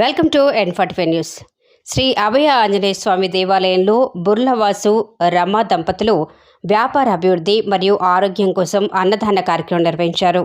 Welcome to N forty news. Shri Abhaya Anjaneya Swamy దేవాలయంలో బుర్లవాసు రమ దంపతులు వ్యాపార అభివృద్ధి మరియు ఆరోగ్యం కోసం అన్నదాన కార్యక్రమం నిర్వహించారు.